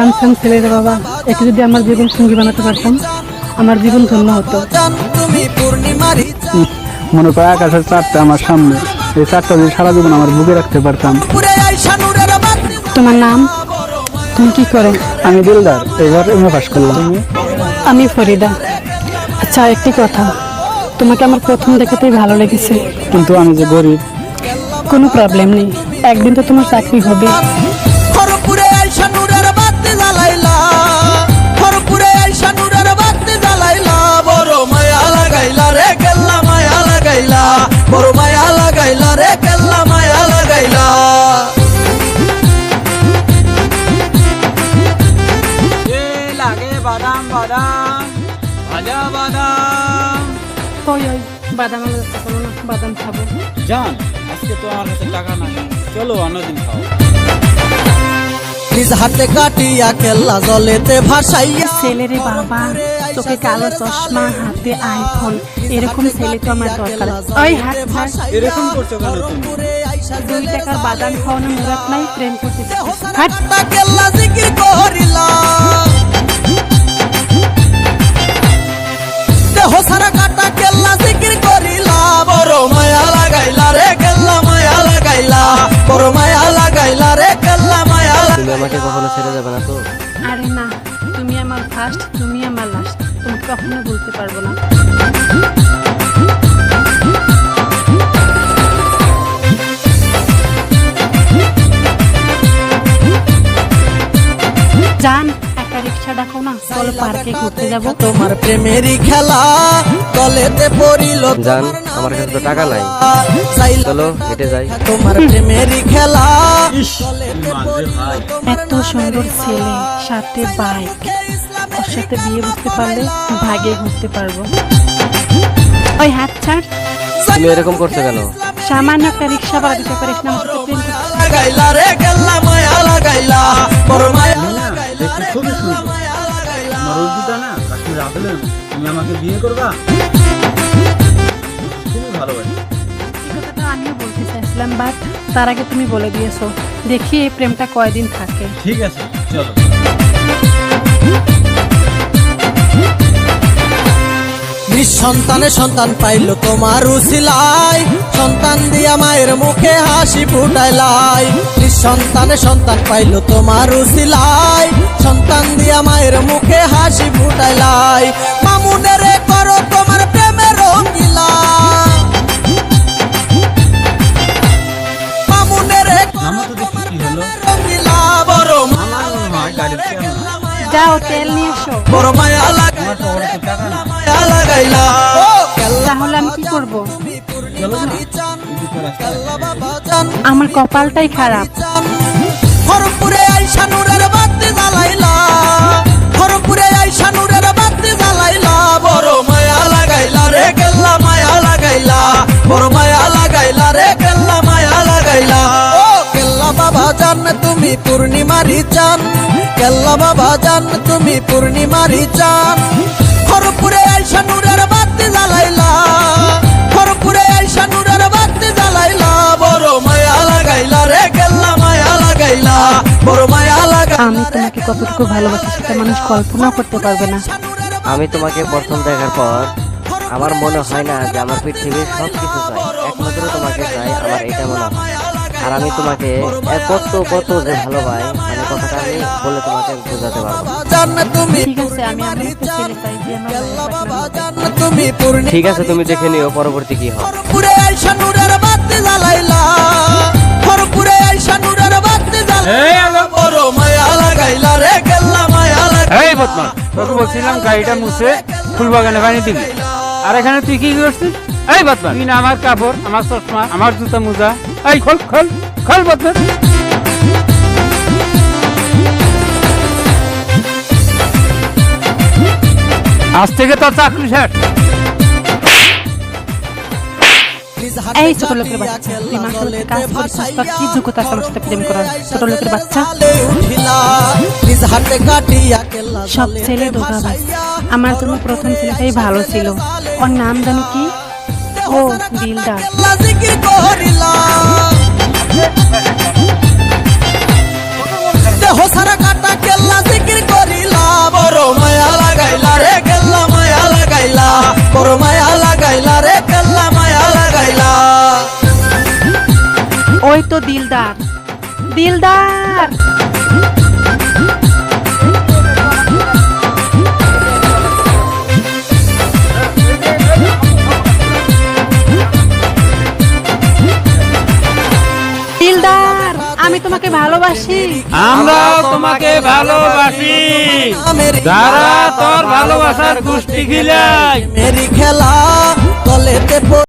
Handsome ছেলে রে বাবা? একে যদি আমার জীবন সঙ্গী বানাতে পারতাম আমার জীবন ধন্য হতো। মনে করে আকাশের চারটা আমার সামনে। এই চারটা যদি সারা জীবন আমার বুকে রাখতে পারতাম। তোমার নাম? তুমি কি করো? আমি দিলদার এবার এমএ পাস করলাম। আমি ফরিদা। আচ্ছা একটি কথা। তোমাকে আমার প্রথম দেখাতেই ভালো লেগেছে। কিন্তু আমি যে গরিব। কোনো প্রবলেম নেই। একদিন তো তোমার চাকরি হবে। বাদাম ভাজা বাদাম। ওই ওই বাদাম আলু রাস্তা না বাদাম খাব। জান আজকে তো আমার কাছে টাকা নাই। চলো অন্যদিন খাও নিজ হাতে কাটিয়া কেল্লা জলেতে ভাসাইয়া ছেলেরে বাবা চোখে কালো চশমা হাতে আইফোন এরকম ছেলে তো আমার দরকার। ওই হাত এরকম করছ কেন তুমি? দুই টাকার বাদাম খাওয়ানো মুরাদ নাই প্রেম করতে কেল্লা জিকির তুমি আমাকে কখনো ছেড়ে যাবে না তো? আরে না, তুমি আমার ফার্স্ট তুমি আমার লাস্ট তুমি কখনো বলতে পারব না। জান ডাকো না চলো পার্কে ঘুরতে যাব। তোমার প্রেমেরই খেলা তলেতে পড়িল জান আমার কাছে তো টাকা নাই। চলো হেঁটে যাই। তোমার প্রেমেরই খেলা এত সুন্দর ছেলে সাথে বাইক ওর সাথে বিয়ে বুঝতে পারলে ভাগে ঘুরতে পারব। ওই হাত ছাড়। তুমি এরকম করছ কেন? সামান্য একটা রিক্সা ভাড়া দিতে পারিস না আমার সাথে প্রেম করতে দেখতে খুবই সুন্দর আমার না কাশ্মীর তুমি আমাকে বিয়ে করবা? খুবই ভালোবাসি। আমিও বলতে চাইছিলাম বাট তার আগে তুমি বলে দিয়েছ দেখি এই প্রেমটা কয়দিন থাকে। ঠিক আছে চলো। নিঃসন্তানে সন্তান পাইল তোমার উসিলাই সন্তান দিয়া মায়ের মুখে হাসি ফুটাইলাই। নিঃসন্তানে সন্তান পাইল তোমার উসিলাই সন্তান দিয়া মায়ের মুখে হাসি ফুটাইলাই। মামুনেরে করো তোমার প্রেমের রঙ্গিলা মামুনেরে মামা তো দেখি কি হলো। রঙ্গিলা বড় আমার গাড়ির তেল না। যাও তেল নিয়ে এসো। বড় মায়া লাগাইলা। তাহলে আমি কি করব? আমার কপালটাই খারাপ। খরপুরে আইসা নূরের বাতি জ্বালাইলা। খরপুরে আইসা নূরের বাতি জ্বালাইলা। বড় মায়া লাগাইলা রে কেল্লা, মায়া লাগাইলা। বড় মায়া লাগাইলা রে কেল্লা, মায়া লাগাইলা। ও কেল্লা বাবা জান, তুমি পূর্ণিমারি চান। কেল্লা বাবা জান, তুমি পূর্ণিমারি চান। কতটুকু ভালোবাসি সেটা মানুষ কল্পনা করতে পারবে না। আমি তোমাকে প্রথম দেখার পর আমার মনে হয় না যে আমার পৃথিবীর সব কিছু চাই। একমাত্র তোমাকে চাই আমার এটা মনে হয়। আর আমি তোমাকে কত কত যে ভালোবাই মানে কথাটা আমি বলে তোমাকে বোঝাতে পারব ঠিক আছে তুমি দেখে নিও পরবর্তী কি হয়। জ্বালাইলা। এই বদমা তোকে বলছিলাম গাড়িটা মুছে ফুলবাগানে পানি দিবি। আর এখানে তুই কি করছিস? এই বদমা তুই না আমার কাপড় আমার চশমা আমার জুতা মোজা। এই খোল খোল খোল বদমা আজ থেকে তোর চাকরি শেষ। এই ছোট লোকের বাচ্চা কি যোগ্যতা আছে সাথে প্রেম করার? ছোট লোকের বাচ্চা? সব ছেলে ধোকাবাজ আমার জন্য প্রথম ছেলেটাই ভালো ছিল। ওর নাম জানি কি? ও দিলদার সারা ওই তো দিলদার। দিলদার! দিলদার আমি তোমাকে ভালোবাসি। আমরাও তোমাকে ভালোবাসি। যারা তোর ভালোবাসার গোষ্ঠী খিলাই মেরি খেলা তলেতে